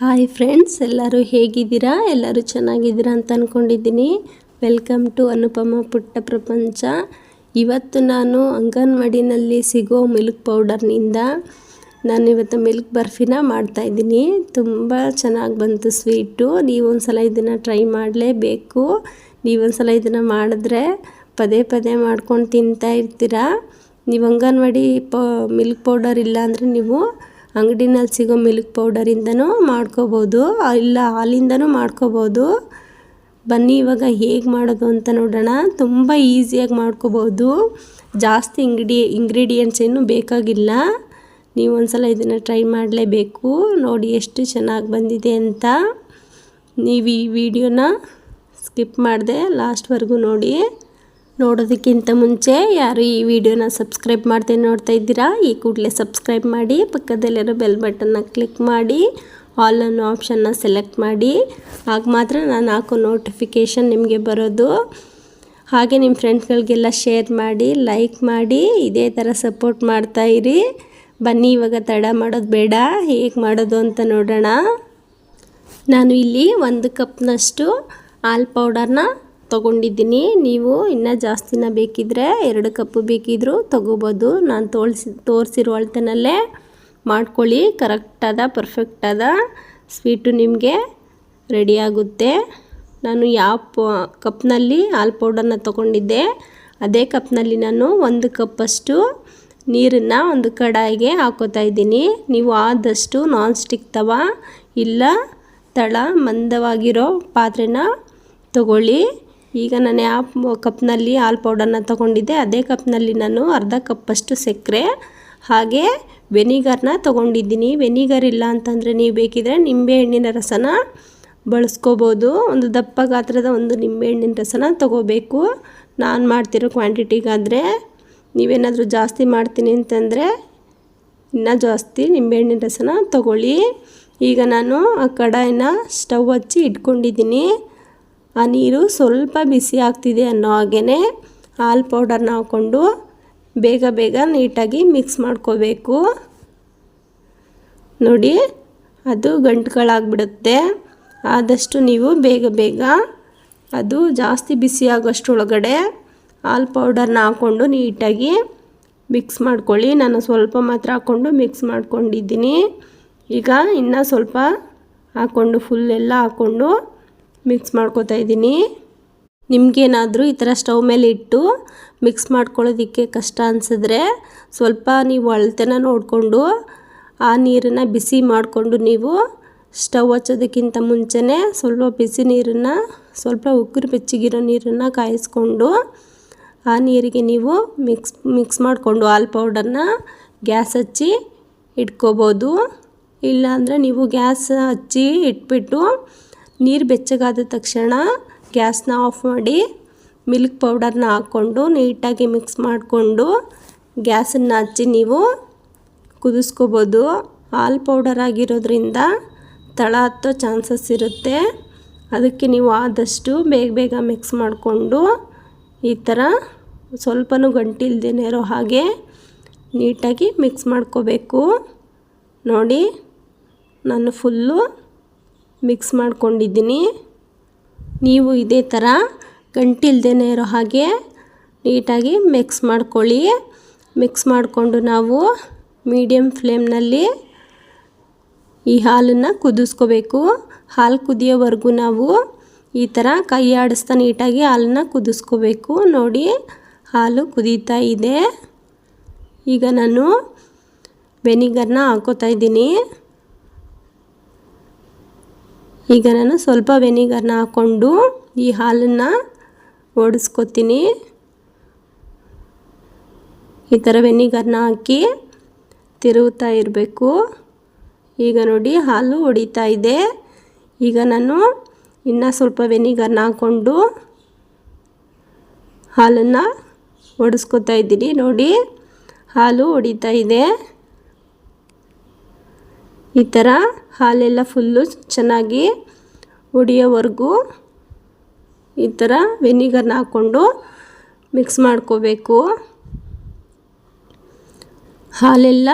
Hi friends ಎಲ್ಲರೂ ಹೇಗಿದ್ದೀರಾ? ಎಲ್ಲರೂ ಚೆನ್ನಾಗಿದ್ದೀರಾ ಅಂತ ಅಂದ್ಕೊಂಡಿದ್ದೀನಿ ವೆಲ್ಕಮ್ ಟು ಅನುಪಮ ಪುಟ್ಟ ಪ್ರಪಂಚ ಇವತ್ತು ನಾನು ಅಂಗನವಾಡಿನಲ್ಲಿ ಸಿಗೋ ಮಿಲ್ಕ್ ಪೌಡರ್ನಿಂದ ನಾನು ಇವತ್ತು ಮಿಲ್ಕ್ ಬರ್ಫಿನ ಮಾಡ್ತಾಯಿದ್ದೀನಿ. ತುಂಬ ಚೆನ್ನಾಗಿ ಬಂತು ಸ್ವೀಟು. ನೀವೊಂದು ಸಲ ಇದನ್ನು ಟ್ರೈ ಮಾಡಲೇಬೇಕು. ನೀವೊಂದು ಸಲ ಇದನ್ನು ಮಾಡಿದ್ರೆ ಪದೇ ಪದೇ ಮಾಡ್ಕೊಂಡು ತಿಂತಾ ಇರ್ತೀರಾ. ನೀವು ಅಂಗನವಾಡಿ ಪ, ಮಿಲ್ಕ್ ಪೌಡರ್ ಇಲ್ಲ ಅಂದರೆ ನೀವು ಅಂಗಡಿನಲ್ಲಿ ಸಿಗೋ ಮಿಲ್ಕ್ ಪೌಡರಿಂದನೂ ಮಾಡ್ಕೋಬೋದು. ಇಲ್ಲ, ಹಾಲಿಂದನೂ ಮಾಡ್ಕೋಬೋದು. ಬನ್ನಿ, ಇವಾಗ ಹೇಗೆ ಮಾಡೋದು ಅಂತ ನೋಡೋಣ. ತುಂಬ ಈಸಿಯಾಗಿ ಮಾಡ್ಕೋಬೋದು. ಜಾಸ್ತಿ ಇಂಗ್ರಿಡಿ ಇಂಗ್ರೀಡಿಯೆಂಟ್ಸ್ ಏನು ಬೇಕಾಗಿಲ್ಲ. ನೀವು ಒಂದ್ಸಲ ಇದನ್ನು ಟ್ರೈ ಮಾಡಲೇಬೇಕು. ನೋಡಿ ಎಷ್ಟು ಚೆನ್ನಾಗಿ ಬಂದಿದೆ ಅಂತ. ನೀವು ಈ ವಿಡಿಯೋನ ಸ್ಕಿಪ್ ಮಾಡಿದೆ ಲಾಸ್ಟ್ವರೆಗೂ ನೋಡಿ. ನೋಡೋದಕ್ಕಿಂತ ಮುಂಚೆ ಯಾರು ಈ ವಿಡಿಯೋನ ಸಬ್ಸ್ಕ್ರೈಬ್ ಮಾಡ್ದೆ ನೋಡ್ತಾ ಇದ್ದೀರಾ, ಈ ಕೂಡಲೇ ಸಬ್ಸ್ಕ್ರೈಬ್ ಮಾಡಿ, ಪಕ್ಕದಲ್ಲಿರೋ ಬೆಲ್ ಬಟನ್ನ ಕ್ಲಿಕ್ ಮಾಡಿ, ಆಲ್ ಅನ್ನೋ ಆಪ್ಷನ್ನ ಸೆಲೆಕ್ಟ್ ಮಾಡಿ. ಆಗ ಮಾತ್ರ ನಾನು ಹಾಕೋ ನೋಟಿಫಿಕೇಷನ್ ನಿಮಗೆ ಬರೋದು. ಹಾಗೆ ನಿಮ್ಮ ಫ್ರೆಂಡ್ಸ್ಗಳಿಗೆಲ್ಲ ಶೇರ್ ಮಾಡಿ, ಲೈಕ್ ಮಾಡಿ, ಇದೇ ಥರ ಸಪೋರ್ಟ್ ಮಾಡ್ತಾ ಇರಿ. ಬನ್ನಿ, ಇವಾಗ ತಡ ಮಾಡೋದು ಬೇಡ, ಹೇಗೆ ಮಾಡೋದು ಅಂತ ನೋಡೋಣ. ನಾನು ಇಲ್ಲಿ ಒಂದು ಕಪ್ನಷ್ಟು ಹಾಲು ಪೌಡರ್ನ ತೊಗೊಂಡಿದ್ದೀನಿ. ನೀವು ಇನ್ನೂ ಜಾಸ್ತಿನ ಬೇಕಿದ್ದರೆ ಎರಡು ಕಪ್ಪು ಬೇಕಿದ್ದರೂ ತೊಗೋಬೋದು. ನಾನು ತೋರಿಸಿ ತೋರಿಸಿರೋ ಅಳತೆನಲ್ಲೇ ಮಾಡ್ಕೊಳ್ಳಿ. ಕರೆಕ್ಟಾದ ಪರ್ಫೆಕ್ಟಾದ ಸ್ವೀಟು ನಿಮಗೆ ರೆಡಿಯಾಗುತ್ತೆ ನಾನು ಯಾವ ಕಪ್ನಲ್ಲಿ ಹಾಲು ಪೌಡರ್ನ ತೊಗೊಂಡಿದ್ದೆ, ಅದೇ ಕಪ್ನಲ್ಲಿ ನಾನು ಒಂದು ಕಪ್ಪಷ್ಟು ನೀರನ್ನು ಒಂದು ಕಡಾಯಿಗೆ ಹಾಕೋತಾ ಇದ್ದೀನಿ. ನೀವು ಆದಷ್ಟು ನಾನ್ ಸ್ಟಿಕ್ ತವ, ಇಲ್ಲ ತಳ ಮಂದವಾಗಿರೋ ಪಾತ್ರೆನ ತಗೊಳ್ಳಿ. ಈಗ ನಾನು ಯಾವ ಕಪ್ನಲ್ಲಿ ಹಾಲು ಪೌಡರ್ನ ತೊಗೊಂಡಿದ್ದೆ. ಅದೇ ಕಪ್ನಲ್ಲಿ ನಾನು ಅರ್ಧ ಕಪ್ಪಷ್ಟು ಸಕ್ಕರೆ, ಹಾಗೆ ವೆನಿಗರ್ನ ತೊಗೊಂಡಿದ್ದೀನಿ. ವೆನಿಗರ್ ಇಲ್ಲ ಅಂತಂದರೆ ನೀವು ಬೇಕಿದ್ರೆ ನಿಂಬೆಹಣ್ಣಿನ ರಸನ ಬಳಸ್ಕೋಬೋದು. ಒಂದು ದಪ್ಪ ಗಾತ್ರದ ಒಂದು ನಿಂಬೆಹಣ್ಣಿನ ರಸನ ತೊಗೋಬೇಕು. ನಾನು ಮಾಡ್ತಿರೋ ಕ್ವಾಂಟಿಟಿಗಾದರೆ ನೀವೇನಾದರೂ ಜಾಸ್ತಿ ಮಾಡ್ತೀನಿ ಅಂತಂದರೆ ಇನ್ನೂ ಜಾಸ್ತಿ ನಿಂಬೆಹಣ್ಣಿನ ರಸನ ತೊಗೊಳ್ಳಿ. ಈಗ ನಾನು ಆ ಕಡಾಯಿನ ಸ್ಟವ್ ಹಚ್ಚಿ ಇಟ್ಕೊಂಡಿದ್ದೀನಿ. ಆ ನೀರು ಸ್ವಲ್ಪ ಬಿಸಿ ಆಗ್ತಿದೆ ಅನ್ನೋ ಹಾಗೇ ಹಾಲು ಪೌಡರ್ನ ಹಾಕ್ಕೊಂಡು ಬೇಗ ಬೇಗ ನೀಟಾಗಿ ಮಿಕ್ಸ್ ಮಾಡ್ಕೋಬೇಕು. ನೋಡಿ, ಅದು ಗಂಟುಗಳಾಗ್ಬಿಡುತ್ತೆ. ಆದಷ್ಟು ನೀವು ಬೇಗ ಬೇಗ ಅದು ಜಾಸ್ತಿ ಬಿಸಿ ಆಗೋಷ್ಟರೊಳಗಡೆ ಹಾಲು ಪೌಡರ್ನ ಹಾಕ್ಕೊಂಡು ನೀಟಾಗಿ ಮಿಕ್ಸ್ ಮಾಡ್ಕೊಳ್ಳಿ. ನಾನು ಸ್ವಲ್ಪ ಮಾತ್ರ ಹಾಕ್ಕೊಂಡು ಮಿಕ್ಸ್ ಮಾಡ್ಕೊಂಡಿದ್ದೀನಿ. ಈಗ ಇನ್ನೂ ಸ್ವಲ್ಪ ಹಾಕ್ಕೊಂಡು ಫುಲ್ ಎಲ್ಲ ಹಾಕ್ಕೊಂಡು ಮಿಕ್ಸ್ ಮಾಡ್ಕೋತಾ ಇದ್ದೀನಿ. ನಿಮಗೇನಾದರೂ ಈ ಥರ ಸ್ಟವ್ ಮೇಲೆ ಇಟ್ಟು ಮಿಕ್ಸ್ ಮಾಡ್ಕೊಳ್ಳೋದಕ್ಕೆ ಕಷ್ಟ ಅನಿಸಿದ್ರೆ ಸ್ವಲ್ಪ ನೀವು ಅಳತೆನ ನೋಡಿಕೊಂಡು ಆ ನೀರನ್ನು ಬಿಸಿ ಮಾಡಿಕೊಂಡು ನೀವು ಸ್ಟವ್ ಹಚ್ಚೋದಕ್ಕಿಂತ ಮುಂಚೆನೇ ಸ್ವಲ್ಪ ಬಿಸಿ ನೀರನ್ನು, ಸ್ವಲ್ಪ ಉಕ್ಕರು ಬೆಚ್ಚಗಿರೋ ನೀರನ್ನು ಕಾಯಿಸ್ಕೊಂಡು ಆ ನೀರಿಗೆ ನೀವು ಮಿಕ್ಸ್ ಮಿಕ್ಸ್ ಮಾಡಿಕೊಂಡು ಹಾಲು ಪೌಡರ್ನ ಗ್ಯಾಸ್ ಹಚ್ಚಿ ಇಟ್ಕೋಬೋದು. ಇಲ್ಲಾಂದರೆ ನೀವು ಗ್ಯಾಸ್ ಹಚ್ಚಿ ಇಟ್ಬಿಟ್ಟು ನೀರು ಬೆಚ್ಚಗಾದ ತಕ್ಷಣ ಗ್ಯಾಸ್ನ ಆಫ್ ಮಾಡಿ ಮಿಲ್ಕ್ ಪೌಡರ್ನ ಹಾಕ್ಕೊಂಡು ನೀಟಾಗಿ ಮಿಕ್ಸ್ ಮಾಡಿಕೊಂಡು ಗ್ಯಾಸನ್ನು ಹಚ್ಚಿ ನೀವು ಕುದಿಸ್ಕೋಬೋದು. ಹಾಲು ಪೌಡರ್ ಆಗಿರೋದ್ರಿಂದ ತಳ ಹತ್ತೋ ಚಾನ್ಸಸ್ ಇರುತ್ತೆ. ಅದಕ್ಕೆ ನೀವು ಆದಷ್ಟು ಬೇಗ ಬೇಗ ಮಿಕ್ಸ್ ಮಾಡಿಕೊಂಡು ಈ ಥರ ಸ್ವಲ್ಪನೂ ಗಂಟಿಲ್ದೇ ಇರೋ ಹಾಗೆ ನೀಟಾಗಿ ಮಿಕ್ಸ್ ಮಾಡ್ಕೋಬೇಕು. ನೋಡಿ, ನಾನು ಫುಲ್ಲು ಮಿಕ್ಸ್ ಮಾಡ್ಕೊಂಡಿದ್ದೀನಿ. ನೀವು ಇದೇ ಥರ ಗಂಟಿಲ್ದೇ ಇರೋ ಹಾಗೆ ನೀಟಾಗಿ ಮಿಕ್ಸ್ ಮಾಡ್ಕೊಳ್ಳಿ. ಮಿಕ್ಸ್ ಮಾಡಿಕೊಂಡು ನಾವು ಮೀಡಿಯಮ್ ಫ್ಲೇಮ್ನಲ್ಲಿ ಈ ಹಾಲನ್ನು ಕುದಿಸ್ಕೋಬೇಕು. ಹಾಲು ಕುದಿಯೋವರೆಗೂ ನಾವು ಈ ಥರ ಕೈ ಆಡಿಸ್ತಾ ನೀಟಾಗಿ ಹಾಲನ್ನ ಕುದಿಸ್ಕೋಬೇಕು. ನೋಡಿ, ಹಾಲು ಕುದೀತಾ ಇದೆ. ಈಗ ನಾನು ವೆನಿಗರ್ನ ಹಾಕೋತಾ ಇದ್ದೀನಿ. ಈಗ ನಾನು ಸ್ವಲ್ಪ ವೆನಿಗರ್ನ ಹಾಕ್ಕೊಂಡು ಈ ಹಾಲನ್ನು ಓಡಿಸ್ಕೊತೀನಿ ಈ ಥರ ವೆನಿಗರ್ನ ಹಾಕಿ ತಿರುಗುತ್ತಾ ಇರಬೇಕು. ಈಗ ನೋಡಿ ಹಾಲು ಹೊಡಿತಾ ಇದೆ. ಈಗ ನಾನು ಇನ್ನೂ ಸ್ವಲ್ಪ ವೆನಿಗರ್ನ ಹಾಕ್ಕೊಂಡು ಹಾಲನ್ನು ಒಡಿಸ್ಕೊತಾ ಇದ್ದೀನಿ. ನೋಡಿ ಹಾಲು ಹೊಡಿತಾ ಇದೆ. ಈ ಥರ ಹಾಲೆಲ್ಲ ಫುಲ್ಲು ಚೆನ್ನಾಗಿ ಒಡಿಯೋವರೆಗೂ ಈ ಥರ ವೆನಿಗರ್ನ ಹಾಕ್ಕೊಂಡು ಮಿಕ್ಸ್ ಮಾಡ್ಕೋಬೇಕು. ಹಾಲೆಲ್ಲ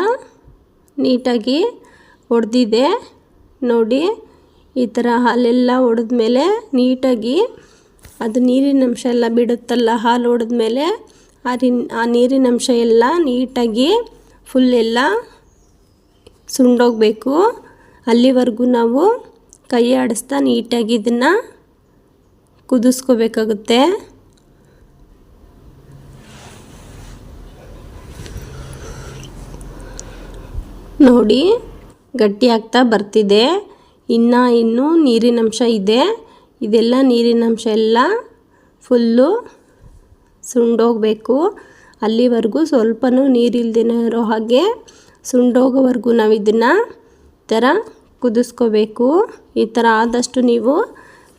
ನೀಟಾಗಿ ಒಡೆದಿದೆ. ನೋಡಿ, ಈ ಥರ ಹಾಲೆಲ್ಲ ಒಡೆದ್ಮೇಲೆ ನೀಟಾಗಿ ಅದು ನೀರಿನ ಅಂಶ ಎಲ್ಲ ಬಿಡುತ್ತಲ್ಲ, ಹಾಲು ಒಡೆದ್ಮೇಲೆ ಆ ರಿನ್ ಆ ನೀರಿನ ಅಂಶ ಎಲ್ಲ ನೀಟಾಗಿ ಫುಲ್ ಎಲ್ಲ ಸುಂಡೋಗಬೇಕು. ಅಲ್ಲಿವರೆಗೂ ನಾವು ಕೈ ಆಡಿಸ್ತಾ ನೀಟಾಗಿ ಇದನ್ನು ಕುದಿಸ್ಕೋಬೇಕಾಗುತ್ತೆ. ನೋಡಿ, ಗಟ್ಟಿ ಆಗ್ತಾ ಬರ್ತಿದೆ. ಇನ್ನು ಇನ್ನೂ ನೀರಿನಂಶ ಇದೆ. ಇದೆಲ್ಲ ನೀರಿನಂಶ ಎಲ್ಲ ಫುಲ್ಲು ಸುಂಡೋಗಬೇಕು. ಅಲ್ಲಿವರೆಗೂ ಸ್ವಲ್ಪನೂ ನೀರಿಲ್ದೇನೋ ಇರೋ ಹಾಗೆ ಸುಂಡೋಗೋವರೆಗೂ ನಾವು ಇದನ್ನು ಥರ ಕುದಿಸ್ಕೋಬೇಕು. ಈ ಥರ ಆದಷ್ಟು ನೀವು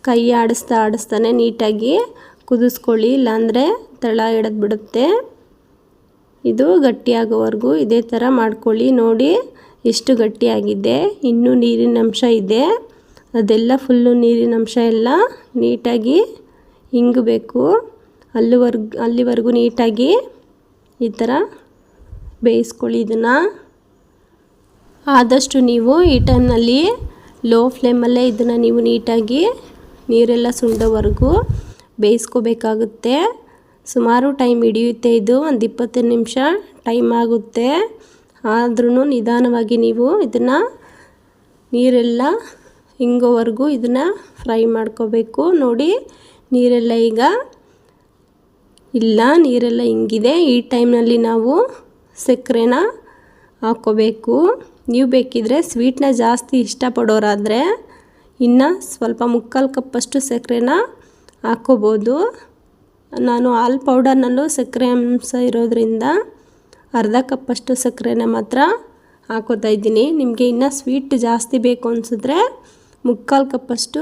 ಕೈ ಆಡಿಸ್ತಾ ಆಡಿಸ್ತಾನೆ ನೀಟಾಗಿ ಕುದಿಸ್ಕೊಳ್ಳಿ, ಇಲ್ಲಾಂದರೆ ತಳ ಹಿಡಿದು ಬಿಡುತ್ತೆ. ಇದು ಗಟ್ಟಿಯಾಗೋವರೆಗೂ ಇದೇ ಥರ ಮಾಡ್ಕೊಳ್ಳಿ. ನೋಡಿ, ಎಷ್ಟು ಗಟ್ಟಿಯಾಗಿದೆ. ಇನ್ನೂ ನೀರಿನ ಅಂಶ ಇದೆ. ಅದೆಲ್ಲ ಫುಲ್ಲು ನೀರಿನ ಅಂಶ ಎಲ್ಲ ನೀಟಾಗಿ ಹಿಂಗಬೇಕು ಅಲ್ಲಿವರೆಗೂ ಅಲ್ಲಿವರೆಗೂ ನೀಟಾಗಿ ಈ ಥರ ಬೇಯಿಸ್ಕೊಳ್ಳಿ ಇದನ್ನು. ಆದಷ್ಟು ನೀವು ಈ ಟೈಮ್ನಲ್ಲಿ ಲೋ ಫ್ಲೇಮಲ್ಲೇ ಇದನ್ನು ನೀವು ನೀಟಾಗಿ ನೀರೆಲ್ಲ ಸುಂಡೋವರೆಗೂ ಬೇಯಿಸ್ಕೋಬೇಕಾಗುತ್ತೆ. ಸುಮಾರು ಟೈಮ್ ಹಿಡಿಯುತ್ತೆ ಇದು, ಒಂದು ಇಪ್ಪತ್ತು ನಿಮಿಷ ಟೈಮ್ ಆಗುತ್ತೆ. ಆದ್ರೂ ನಿಧಾನವಾಗಿ ನೀವು ಇದನ್ನು ನೀರೆಲ್ಲ ಹಿಂಗೋವರೆಗೂ ಇದನ್ನು ಫ್ರೈ ಮಾಡ್ಕೋಬೇಕು. ನೋಡಿ, ನೀರೆಲ್ಲ ಈಗ ಇಲ್ಲ, ನೀರೆಲ್ಲ ಹಿಂಗಿದೆ ಈ ಟೈಮ್ನಲ್ಲಿ ನಾವು ಸಕ್ಕರೆನ ಹಾಕ್ಕೋಬೇಕು. ನೀವು ಬೇಕಿದ್ರೆ ಸ್ವೀಟ್ನ ಜಾಸ್ತಿ ಇಷ್ಟಪಡೋರಾದರೆ ಇನ್ನು ಸ್ವಲ್ಪ ಮುಕ್ಕಾಲು ಕಪ್ಪಷ್ಟು ಸಕ್ಕರೆನ ಹಾಕ್ಕೋಬೋದು. ನಾನು ಹಾಲು ಪೌಡರ್ನಲ್ಲೂ ಸಕ್ಕರೆ ಅಂಶ ಇರೋದ್ರಿಂದ ಅರ್ಧ ಕಪ್ಪಷ್ಟು ಸಕ್ಕರೆನ ಮಾತ್ರ ಹಾಕೋತಾ ಇದ್ದೀನಿ. ನಿಮಗೆ ಇನ್ನು ಸ್ವೀಟ್ ಜಾಸ್ತಿ ಬೇಕು ಅನಿಸಿದ್ರೆ ಮುಕ್ಕಾಲು ಕಪ್ಪಷ್ಟು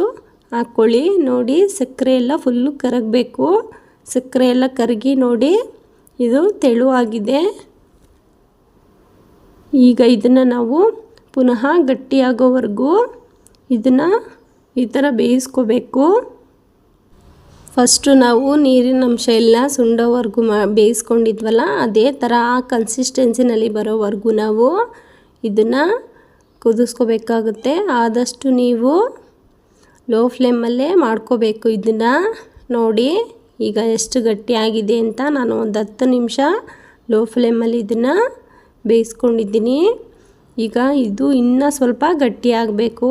ಹಾಕ್ಕೊಳ್ಳಿ. ನೋಡಿ, ಸಕ್ಕರೆ ಎಲ್ಲ ಫುಲ್ಲು ಕರಗಬೇಕು. ಸಕ್ಕರೆ ಎಲ್ಲ ಕರಗಿ ನೋಡಿ, ಇದು ತೆಳುವಾಗಿದೆ. ಈಗ ಇದನ್ನು ನಾವು ಪುನಃ ಗಟ್ಟಿಯಾಗೋವರೆಗೂ ಇದನ್ನು ಈ ಥರ ಬೇಯಿಸ್ಕೋಬೇಕು. ಫಸ್ಟು ನಾವು ನೀರಿನ ಅಂಶ ಎಲ್ಲ ಸುಂಡೋವರೆಗೂ ಮಾ, ಬೇಯಿಸ್ಕೊಂಡಿದ್ವಲ್ಲ, ಅದೇ ಥರ ಆ ಕನ್ಸಿಸ್ಟೆನ್ಸಿನಲ್ಲಿ ಬರೋವರೆಗೂ ನಾವು ಇದನ್ನು ಕುದಿಸ್ಕೋಬೇಕಾಗುತ್ತೆ. ಆದಷ್ಟು ನೀವು ಲೋ ಫ್ಲೇಮಲ್ಲೇ ಮಾಡ್ಕೋಬೇಕು ಇದನ್ನು ನೋಡಿ, ಈಗ ಎಷ್ಟು ಗಟ್ಟಿಯಾಗಿದೆ ಅಂತ ನಾನು ಒಂದು ಹತ್ತು ನಿಮಿಷ ಲೋ ಫ್ಲೇಮಲ್ಲಿ ಇದನ್ನು ಬೇಯಿಸ್ಕೊಂಡಿದ್ದೀನಿ. ಈಗ ಇದು ಇನ್ನೂ ಸ್ವಲ್ಪ ಗಟ್ಟಿಯಾಗಬೇಕು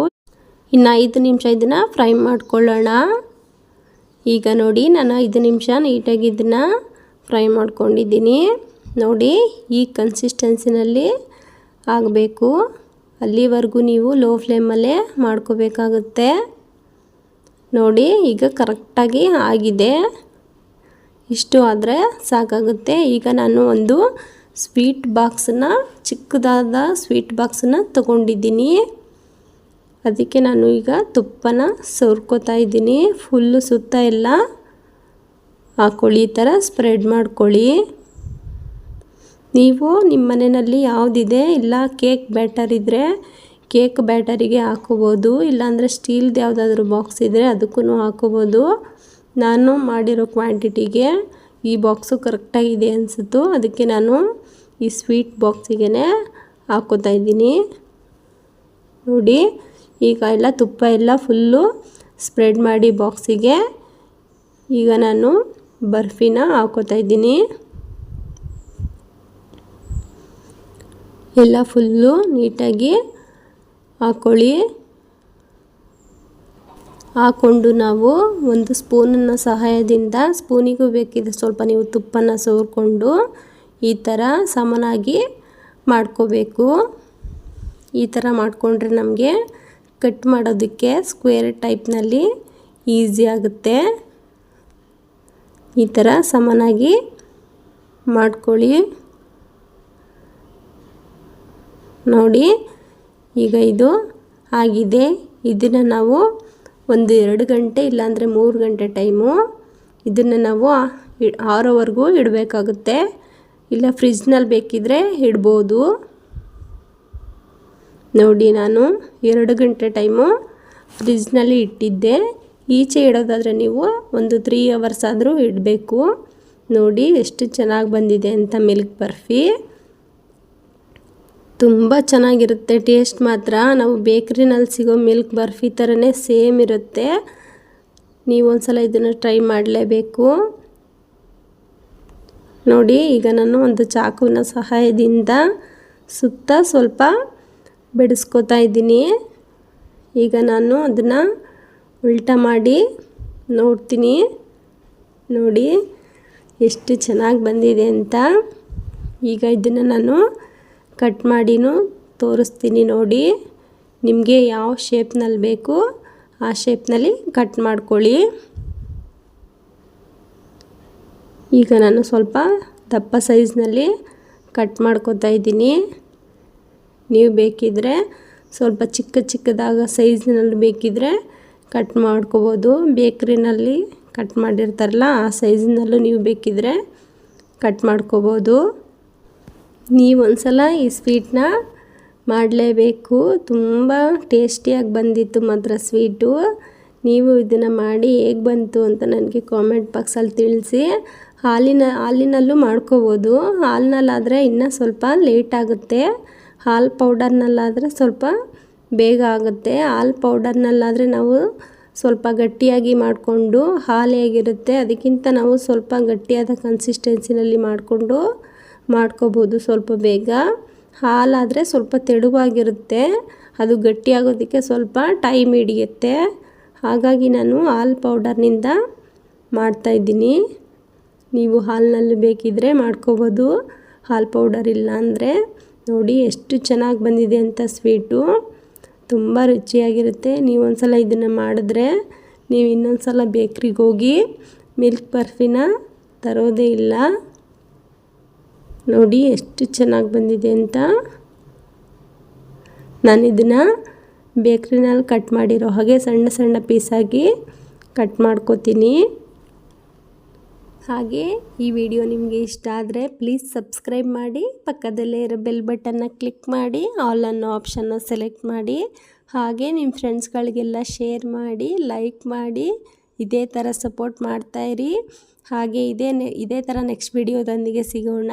ಇನ್ನು ಐದು ನಿಮಿಷ ಇದನ್ನು ಫ್ರೈ ಮಾಡ್ಕೊಳ್ಳೋಣ. ಈಗ ನೋಡಿ ನಾನು ಐದು ನಿಮಿಷ ನೀಟಾಗಿ ಇದನ್ನು ಫ್ರೈ ಮಾಡ್ಕೊಂಡಿದ್ದೀನಿ. ನೋಡಿ ಈ ಕನ್ಸಿಸ್ಟೆನ್ಸಿನಲ್ಲಿ ಆಗಬೇಕು. ಅಲ್ಲಿವರೆಗೂ ನೀವು ಲೋ ಫ್ಲೇಮಲ್ಲೇ ಮಾಡ್ಕೋಬೇಕಾಗುತ್ತೆ. ನೋಡಿ ಈಗ ಕರೆಕ್ಟಾಗಿ ಆಗಿದೆ. ಇಷ್ಟು ಆದರೆ ಸಾಕಾಗುತ್ತೆ. ಈಗ ನಾನು ಒಂದು ಸ್ವೀಟ್ ಬಾಕ್ಸನ್ನ ಚಿಕ್ಕದಾದ ಸ್ವೀಟ್ ಬಾಕ್ಸನ್ನ ತಗೊಂಡಿದ್ದೀನಿ. ಅದಕ್ಕೆ ನಾನು ಈಗ ತುಪ್ಪನ ಸುರ್ಕೋತಾ ಇದ್ದೀನಿ. ಫುಲ್ಲು ಸುತ್ತ ಎಲ್ಲ ಹಾಕೊಳ್ಳಿ, ಈ ಥರ ಸ್ಪ್ರೆಡ್ ಮಾಡ್ಕೊಳ್ಳಿ. ನೀವು ನಿಮ್ಮ ಮನೆಯಲ್ಲಿ ಯಾವುದಿದೆ, ಇಲ್ಲ ಕೇಕ್ ಬ್ಯಾಟರ್ ಇದ್ದರೆ ಕೇಕ್ ಬ್ಯಾಟರಿಗೆ ಹಾಕೋಬೋದು ಇಲ್ಲಾಂದರೆ ಸ್ಟೀಲ್ದು ಯಾವುದಾದ್ರೂ ಬಾಕ್ಸ್ ಇದ್ದರೆ ಅದಕ್ಕೂ ಹಾಕೋಬೋದು ನಾನು ಮಾಡಿರೋ ಕ್ವಾಂಟಿಟಿಗೆ ಈ ಬಾಕ್ಸು ಕರೆಕ್ಟಾಗಿದೆ ಅನಿಸಿತು ಅದಕ್ಕೆ ನಾನು ಈ ಸ್ವೀಟ್ ಬಾಕ್ಸಿಗೆ ಹಾಕೋತಾ ಇದ್ದೀನಿ. ನೋಡಿ, ಈಗ ಎಲ್ಲ ತುಪ್ಪ ಎಲ್ಲ ಫುಲ್ಲು ಸ್ಪ್ರೆಡ್ ಮಾಡಿ ಬಾಕ್ಸಿಗೆ. ಈಗ ನಾನು ಬರ್ಫಿನ ಹಾಕೋತಾ ಇದ್ದೀನಿ. ಎಲ್ಲ ಫುಲ್ಲು ನೀಟಾಗಿ ಹಾಕ್ಕೊಳ್ಳಿ ಹಾಕ್ಕೊಂಡು ನಾವು ಒಂದು ಸ್ಪೂನನ್ನ ಸಹಾಯದಿಂದ ಸ್ಪೂನಿಗೂ ಬೇಕಿದ್ರೆ ಸ್ವಲ್ಪ ನೀವು ತುಪ್ಪನ ಸೋರ್ಕೊಂಡು ಈ ಥರ ಸಮನಾಗಿ ಮಾಡ್ಕೋಬೇಕು. ಈ ಥರ ಮಾಡಿಕೊಂಡ್ರೆ ನಮಗೆ ಕಟ್ ಮಾಡೋದಕ್ಕೆ ಸ್ಕ್ವೇರ್ ಟೈಪ್ನಲ್ಲಿ ಈಸಿ ಆಗುತ್ತೆ. ಈ ಥರ ಸಮನಾಗಿ ಮಾಡ್ಕೊಳ್ಳಿ. ನೋಡಿ, ಈಗ ಇದು ಆಗಿದೆ. ಇದನ್ನು ನಾವು ಒಂದು ಎರಡು ಗಂಟೆ ಇಲ್ಲಾಂದರೆ ಮೂರು ಗಂಟೆ ಟೈಮು. ಇದನ್ನು ನಾವು ಆರೋವರೆಗೂ ಇಡಬೇಕಾಗುತ್ತೆ. ಇಲ್ಲ ಫ್ರಿಜ್ನಲ್ಲಿ ಬೇಕಿದ್ರೆ ಇಡ್ಬೋದು. ನೋಡಿ ನಾನು ಎರಡು ಗಂಟೆ ಟೈಮು ಫ್ರಿಜ್ನಲ್ಲಿ ಇಟ್ಟಿದ್ದೆ. ಈಚೆ ಇಡೋದಾದರೆ ನೀವು ಒಂದು ತ್ರೀ ಅವರ್ಸ್ ಆದರೂ ಇಡಬೇಕು. ನೋಡಿ ಎಷ್ಟು ಚೆನ್ನಾಗಿ ಬಂದಿದೆ ಅಂತ ಮಿಲ್ಕ್ ಬರ್ಫಿ. ತುಂಬ ಚೆನ್ನಾಗಿರುತ್ತೆ. ಟೇಸ್ಟ್ ಮಾತ್ರ. ನಾವು ಬೇಕ್ರಿನಲ್ಲಿ ಸಿಗೋ ಮಿಲ್ಕ್ ಬರ್ಫಿ ಥರನೇ ಸೇಮ್ ಇರುತ್ತೆ. ನೀವು ಸಲ ಇದನ್ನು ಟ್ರೈ ಮಾಡಲೇಬೇಕು. ನೋಡಿ, ಈಗ ನಾನು ಒಂದು ಚಾಕುವಿನ ಸಹಾಯದಿಂದ ಸುತ್ತ ಸ್ವಲ್ಪ ಬಿಡಿಸ್ಕೋತಾ ಇದ್ದೀನಿ. ಈಗ ನಾನು ಅದನ್ನು ಉಲ್ಟಾ ಮಾಡಿ ನೋಡ್ತೀನಿ. ನೋಡಿ, ಎಷ್ಟು ಚೆನ್ನಾಗಿ ಬಂದಿದೆ ಅಂತ. ಈಗ ಇದನ್ನು ನಾನು ಕಟ್ ಮಾಡಿನೂ ತೋರಿಸ್ತೀನಿ ನೋಡಿ. ನಿಮಗೆ ಯಾವ ಶೇಪ್ನಲ್ಲಿ ಬೇಕು ಆ ಶೇಪ್ನಲ್ಲಿ ಕಟ್ ಮಾಡ್ಕೊಳ್ಳಿ. ಈಗ ನಾನು ಸ್ವಲ್ಪ ದಪ್ಪ ಸೈಜ್ನಲ್ಲಿ ಕಟ್ ಮಾಡ್ಕೊತಾ ಇದ್ದೀನಿ. ನೀವು ಬೇಕಿದ್ರೆ ಸ್ವಲ್ಪ ಚಿಕ್ಕ ಚಿಕ್ಕದಾಗ ಸೈಜ್ನಲ್ಲಿ ಬೇಕಿದ್ದರೆ ಕಟ್ ಮಾಡ್ಕೋಬೋದು. ಬೇಕ್ರಿನಲ್ಲಿ ಕಟ್ ಮಾಡಿರ್ತಾರಲ್ಲ, ಆ ಸೈಜ್ನಲ್ಲೂ ನೀವು ಬೇಕಿದ್ದರೆ ಕಟ್ ಮಾಡ್ಕೋಬೋದು. ನೀವು ಒಂದ್ಸಲ ಈ ಸ್ವೀಟ್ನ ಮಾಡಲೇಬೇಕು. ತುಂಬ ಟೇಸ್ಟಿಯಾಗಿ ಬಂದಿತ್ತು ಮಾತ್ರ ಸ್ವೀಟು. ನೀವು ಇದನ್ನು ಮಾಡಿ ಹೇಗೆ ಬಂತು ಅಂತ ನನಗೆ ಕಾಮೆಂಟ್ ಬಾಕ್ಸಲ್ಲಿ ತಿಳಿಸಿ. ಹಾಲಿನ, ಹಾಲಿನಲ್ಲೂ ಮಾಡ್ಕೋಬೋದು. ಹಾಲಿನಲ್ಲಾದರೆ ಇನ್ನೂ ಸ್ವಲ್ಪ ಲೇಟ್ ಆಗುತ್ತೆ. ಹಾಲು ಪೌಡರ್ನಲ್ಲಾದರೆ ಸ್ವಲ್ಪ ಬೇಗ ಆಗುತ್ತೆ. ಹಾಲು ಪೌಡರ್ನಲ್ಲಾದರೆ ನಾವು ಸ್ವಲ್ಪ ಗಟ್ಟಿಯಾಗಿ ಮಾಡಿಕೊಂಡು ಹಾಲು ಹೇಗಿರುತ್ತೆ ಅದಕ್ಕಿಂತ ನಾವು ಸ್ವಲ್ಪ ಗಟ್ಟಿಯಾದ ಕನ್ಸಿಸ್ಟೆನ್ಸಿನಲ್ಲಿ ಮಾಡಿಕೊಂಡು ಮಾಡ್ಕೋಬೋದು ಸ್ವಲ್ಪ ಬೇಗ. ಹಾಲಾದರೆ ಸ್ವಲ್ಪ ತೆಳುವಾಗಿರುತ್ತೆ. ಅದು ಗಟ್ಟಿಯಾಗೋದಕ್ಕೆ ಸ್ವಲ್ಪ ಟೈಮ್ ಹಿಡಿಯುತ್ತೆ. ಹಾಗಾಗಿ ನಾನು ಹಾಲು ಪೌಡರ್ನಿಂದ ಮಾಡ್ತಾಯಿದ್ದೀನಿ ನೀವು ಹಾಲಿನಲ್ಲಿ ಬೇಕಿದ್ದರೆ ಮಾಡ್ಕೋಬೋದು. ಹಾಲು ಪೌಡರ್ ಇಲ್ಲ ಅಂದರೆ ನೋಡಿ ಎಷ್ಟು ಚೆನ್ನಾಗಿ ಬಂದಿದೆ ಅಂತ ಸ್ವೀಟು. ತುಂಬ ರುಚಿಯಾಗಿರುತ್ತೆ. ನೀವು ಒಂದ್ಸಲ ಇದನ್ನು ಮಾಡಿದ್ರೆ ನೀವು ಇನ್ನೊಂದು ಸಲ ಬೇಕ್ರಿಗೆ ಹೋಗಿ ಮಿಲ್ಕ್ ಬರ್ಫಿನ ತರೋದೇ ಇಲ್ಲ. ನೋಡಿ ಎಷ್ಟು ಚೆನ್ನಾಗಿ ಬಂದಿದೆ ಅಂತ. ನಾನು ಇದನ್ನು ಬೇಕ್ರಿನಲ್ಲಿ ಕಟ್ ಮಾಡಿರೋ ಹಾಗೆ ಸಣ್ಣ ಸಣ್ಣ ಪೀಸಾಗಿ ಕಟ್ ಮಾಡ್ಕೋತೀನಿ. ಹಾಗೆ ಈ ವಿಡಿಯೋ ನಿಮಗೆ ಇಷ್ಟ ಆದರೆ ಪ್ಲೀಸ್ ಸಬ್ಸ್ಕ್ರೈಬ್ ಮಾಡಿ, ಪಕ್ಕದಲ್ಲೇ ಇರೋ ಬೆಲ್ ಬಟನ್ನ ಕ್ಲಿಕ್ ಮಾಡಿ ಆಲ್ ಅನ್ನೋ ಆಪ್ಷನ್ನ ಸೆಲೆಕ್ಟ್ ಮಾಡಿ, ಹಾಗೆ ನಿಮ್ಮ ಫ್ರೆಂಡ್ಸ್ಗಳಿಗೆಲ್ಲ ಶೇರ್ ಮಾಡಿ ಲೈಕ್ ಮಾಡಿ, ಇದೇ ಥರ ಸಪೋರ್ಟ್ ಮಾಡ್ತಾಯಿರಿ ಹಾಗೆ ಇದೇ ಇದೇ ಥರ ನೆಕ್ಸ್ಟ್ ವಿಡಿಯೋದೊಂದಿಗೆ ಸಿಗೋಣ.